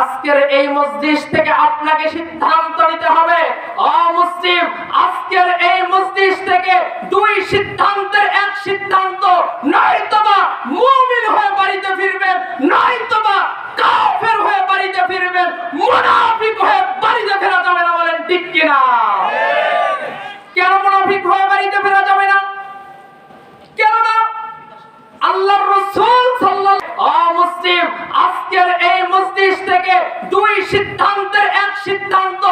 আজকের এই মসজিদ থেকে আপনাকে সিদ্ধান্ত নিতে হবে। অমুসলিম আজকের এই মসজিদ থেকে দুই সিদ্ধান্তের এক সিদ্ধান্ত, নয়তোবা মুমিন হয়ে বাড়িতে ফিরবেন, নয়তোবা কাফের হয়ে বাড়িতে ফিরবেন, মুনাফিক হয়ে বাড়িতে ফেরা যাবে না বলেন ঠিক কিনা? কেন মুনাফিক হয়ে বাড়িতে ফেরা যাবে না? কেননা আল্লাহর রাসূল সাল্লাল্লাহু মুসলিম, আজকের এই মসজিদ থেকে দুই সিদ্ধান্তের এক সিদ্ধান্ত,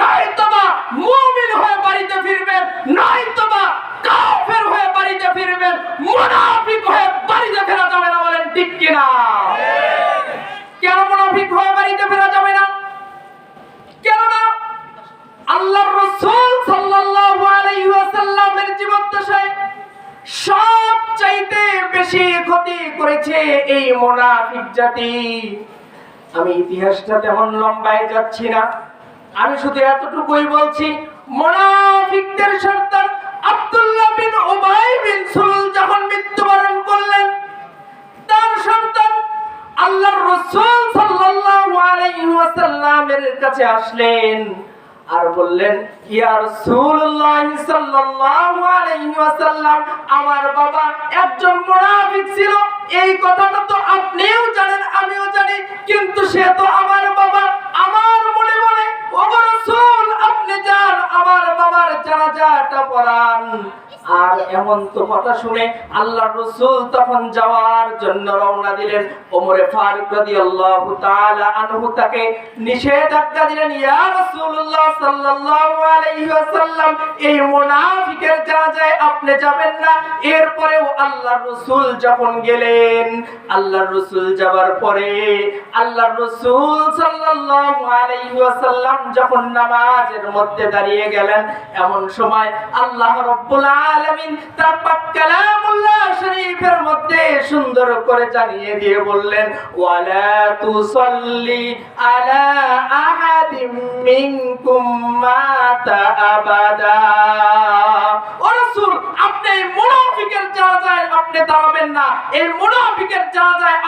নয়তোবা মুমিন হয়ে বাড়িতে ফিরবেন, নয়তোবা কাফের হয়ে বাড়িতে ফিরবেন, মুনাফিক হয়ে বাড়িতে ফেরা যাবে না বলেন ঠিক কিনা? কেন মুনাফিক হয়ে বাড়িতে ফেরা যাবে না? কেননা আল্লাহর রাসূল সাল্লাল্লাহু আলাইহি ওয়াসাল্লামের জীবদ্দশায় সব চাইতে বেশি ক্ষতি করেছে এই মুনাফিক জাতি। আমি ইতিহাসটা তেমন লম্বায় যাচ্ছি না। আমি শুধু এতটুকুই বলছি, মুনাফিকদের সর্দার আব্দুল্লাহ বিন উবাই বিন সুলুল যখন মৃত্যুবরণ করলেন, তার সন্তান আল্লাহর রাসূল সাল্লাল্লাহু আলাইহি ওয়াসাল্লামের কাছে আসলেন আর বললেন, ইয়া রাসূলুল্লাহ সাল্লাল্লাহু আলাইহি ওয়াসাল্লাম, আমার বাবা একজন মুনাফিক ছিল। এই কথাটা তো আপনিও জানেন, আমিও কিন্তু সে তো আমার বাবা। আমার মনে মনে ও গো রাসূল, আপনি যান, আমার বাবার জানাজাটা পড়ান। আর এমন তো কথা শুনে আল্লাহ রসুল তখন যাওয়ার জন্য রওনা দিলেন। ওমরে ফারুক রাদিয়াল্লাহু তাআলা আনহু তাকে নিষেধাজ্ঞা দিলেন, ইয়া রাসূলুল্লাহ সাল্লাল্লাহু আলাইহি ওয়াসাল্লাম, এই মুনাফিকের আপনি যাবেন না? এরপরেও রাসূল যখন গেলেন রাসূল পরে রাসূল সাল্লাল্লাহু আলাইহি ওয়াসাল্লাম যখন নামাজের মধ্যে দাঁড়িয়ে গেলেন, এমন সময় আল্লাহ রাব্বুল আলামিন পাক কালামুল্লাহ শরীফের মধ্যে সুন্দর করে জানিয়ে দিয়ে বললেন, ওয়ালা তুসাল্লি আলা আহাদিম মিনকুম মাতা আবাদা। ও রাসূল, আপনি মুনাফিকের আপনি দাঁড়াবেন না, এই মুনাফিকের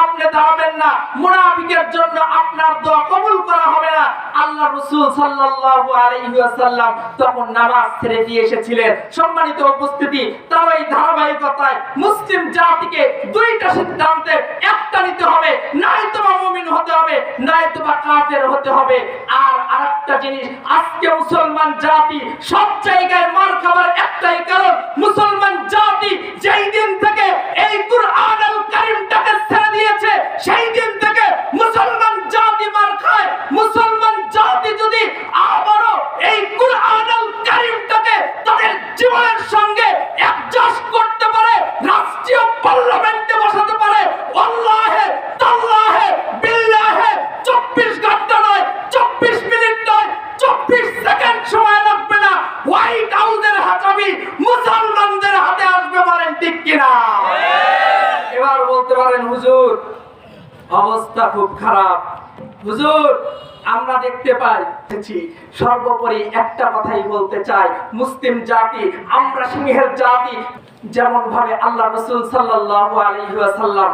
আপনি দাঁড়াবেন না। মুনাফিকের জন্য আপনার দোয়া কবুল করা হবে না। আল্লাহ রাসূল সাল্লাল্লাহু আলাইহি ওয়াসাল্লাম তখন নামাজ ছেড়ে দিয়ে এসেছিলেন। সম্মানিত উপস্থিতি তার ধারাবাহিকতায় মুসলিম জাতিকে দুইটা সিদ্ধান্তে একটা নিতে হবে নাই তোমা মুমিন হতে হবে নাই তোমা কাফের হতে হবে। আর আরেকটা জিনিস, আজকে মুসলমান জাতি সব জায়গায় মার খাবার একটাই কারণ মুসলমান জাতি যেই দিন থেকে এই কুরআন আল কারীমটাকে ছেড়ে দিয়েছে সেই দিন থেকে মুসলমান জাতি মার খায় মুসলমান জাতি যদি আবারও এই কুরআন আল কারীমটাকে তাদের জীবনের সঙ্গে অ্যাডজাস্ট করতে পারে রাষ্ট্রীয় পার্লামেন্টে বসাতে পারে আল্লাহে তাল্লাহে বিল্লাহে 24 ঘণ্টা নয় 24 মিনিট নয় 24 সেকেন্ড সময় লাগবে না হোয়াইট হাউসের হাতাবি মুসলমানদের হাতে আসবে বলেন ঠিক কিনা এবার বলতে পারেন হুজুর অবস্থা খুব খারাপ। হুজুর, আমরা দেখতে পাই সর্বোপরি একটা কথাই বলতে চাই, মুসলিম জাতি, আমরা সিংহের জাতি যেমন ভাবে আল্লাহ রসুল সাল্লাল্লাহু আলাইহি ওয়াসাল্লাম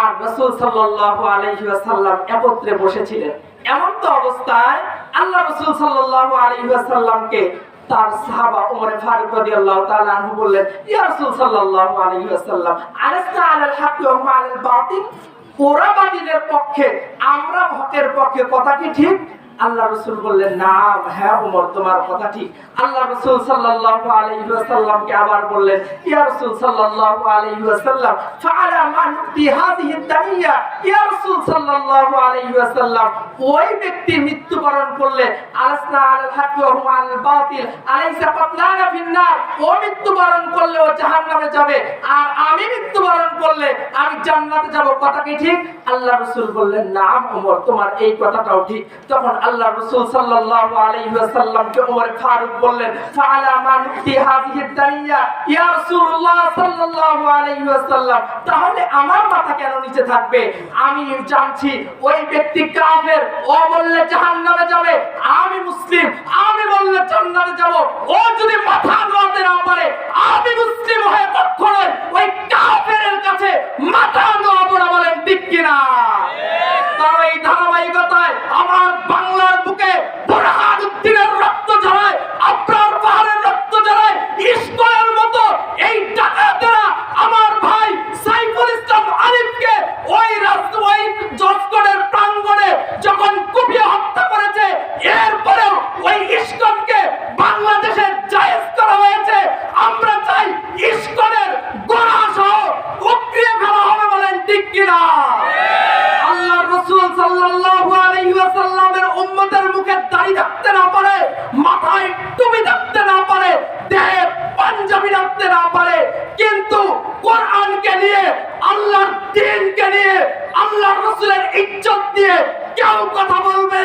আর রসুল সাল্লাল্লাহু আলাইহি ওয়াসাল্লাম একত্রে বসেছিলেন। এমন তো অবস্থায় আল্লাহ রসুল সাল্লাল্লাহু আলাইহি ওয়াসাল্লামকে তার সাহাবা ওমর ফারুক রাদিয়াল্লাহু তাআলা আনহু বললেন, ইয়া রাসূল সাল্লাল্লাহু আলাইহি ওয়াসাল্লাম আলাসনা আলাল হাক্কি ওয়া আলাল বাতিল? ওরা পক্ষে আমরা হকের পক্ষে কথা কি ঠিক? আল্লাহ রসুল বললেন, না হ্যাঁ উমর, তোমার কথা ঠিক। আল্লাহ রসুল সাল্লাল্লাহু আলাইহি ওয়াসাল্লামকে আবার বললেন, ইয়া রাসূল সাল্লাল্লাহু আলাইহি ওয়াসাল্লাম, ফাআলা মা নুতি রাসূল সাল্লাল্লাহু আলাইহি ওই ব্যক্তি মৃত্যুবরণ করলে, আলাসনা আলাল হক ওয়া হুম আলাল বাতিল, আলাইসা কাতলানা ফিন্নার। ও মৃত্যুবরণ করলে ও জাহান্নামে যাবে, আর আমি কথা কি ঠিক? আল্লাহ রাসূল তোমার এই কথাটাও ঠিক। তখন আল্লাহ রাসূল সাল্লাল্লাহু আলাইহি ওয়াসাল্লামকে ওমর ফারুক বললেন হাযিহি ইয়া রাসূলুল্লাহ সাল্লাল্লাহু আলাইহি ওয়াসাল্লাম, তাহলে আমার মাথা কেন নিচে থাকবে? আমি জানছি ওই ব্যক্তি কাফের, ও বললে জাহান্নামে যাবে, আমি মুসলিম, আমি বললে জান্নাতে যাব। ও যদি মাথা নোয়াতে না পারে আমি মুসলিম হয়ে কখনোই ওই কাফেরের কাছে মাথা নোয়াবো না বলেন ঠিক কিনা তারা সেই ধারাবাহিকতায় আমার বাংলার বুকে বোরহান উদ্দিনের রক্ত ঝরায় আপনার পাহাড়ের রক্ত ঝরায় ইস্কনের মতো এই ডাকাতেরা আমার ভাই সাইফুল ইসলাম আরিফকে ওই রাস্তা ওই জজকোটের প্রাঙ্গণে যখন কুপিয়ে হত্যা করেছে এরপরেও ওই ইস্কনকে বাংলাদেশে জায়েজ করা হয়েছে। আমরা চাই ইস্কনের গোড়া সহ উকড়িয়ে ফেলা হবে বলেন ঠিক কিনা? আল্লাহর রাসূল সাল্লাল্লাহু আলাইহি উম্মতের মুখে দাড়ি থাকতে না পারে, মাথায় টুপি থাকতে না পারে, দেহে পাঞ্জাবি রাখতে না পারে, কিন্তু কোরআনকে নিয়ে, আল্লাহর দ্বীনকে নিয়ে, আল্লাহর রাসূলের ইজ্জত নিয়ে কেউ কথা বলবে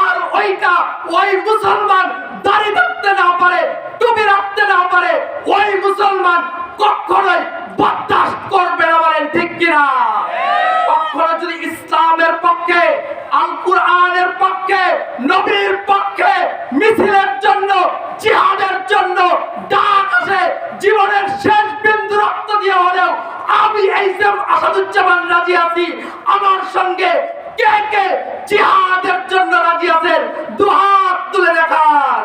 আর ওইটা ওই মুসলমান দাড়ি থাকতে না পারে, টুপি রাখতে না পারে, ওই মুসলমান কখনোই বরদাস্ত করবে না বলেন ঠিক কিনা? কখনো যদি ইসলামের পক্ষে আল কুরআনের পক্ষে, নবীর পক্ষে, মিছিলের জন্য, জিহাদের জন্য ডাক আসে, জীবনের শেষ বিন্দু রক্ত দিয়ে হলেও, আমি এই আসাদুজ্জামান রাজি আছি, আমার সঙ্গে কে কে জিহাদের জন্য রাজি আছেন? দুহাত তুলে দেখান।